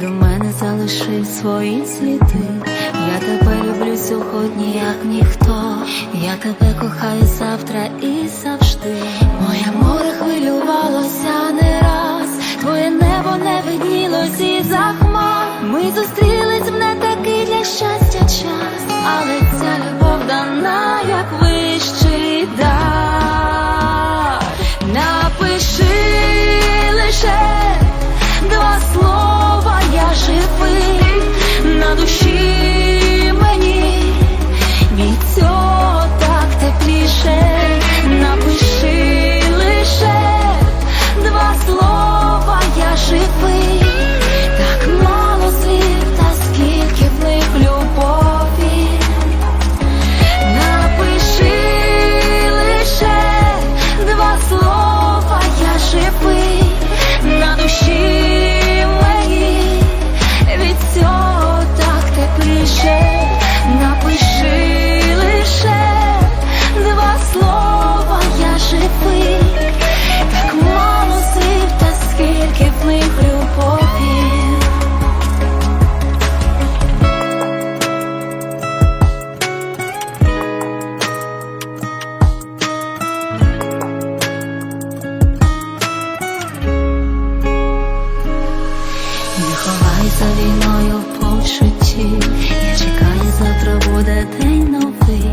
до мене залишив свої сліди. Я тебе люблю сьогодні, як ніхто. Я тебе кохаю завтра і завжди. Моє море хвилювалося не раз, твоє небо не виднілось із за хмар. Ми зустрілись в не такий для щастя за війною в почутті. Я чекаю, завтра буде день новий,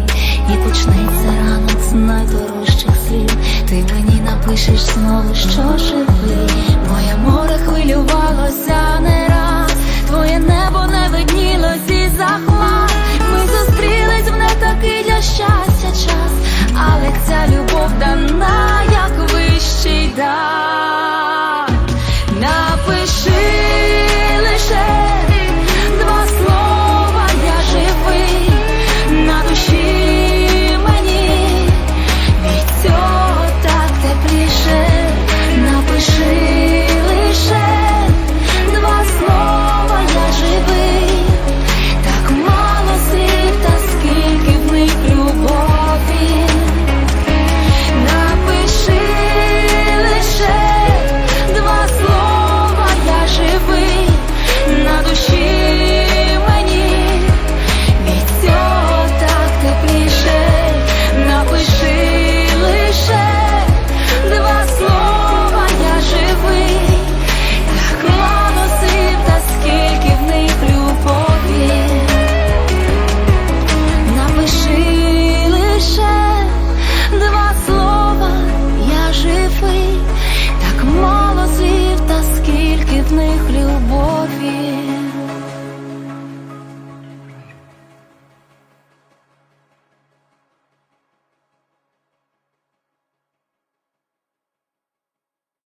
і почнеться ранок з найдорожчих слів. Ти мені напишеш знову, що живий. Моє море хвилювалося не раз, твоє небо не.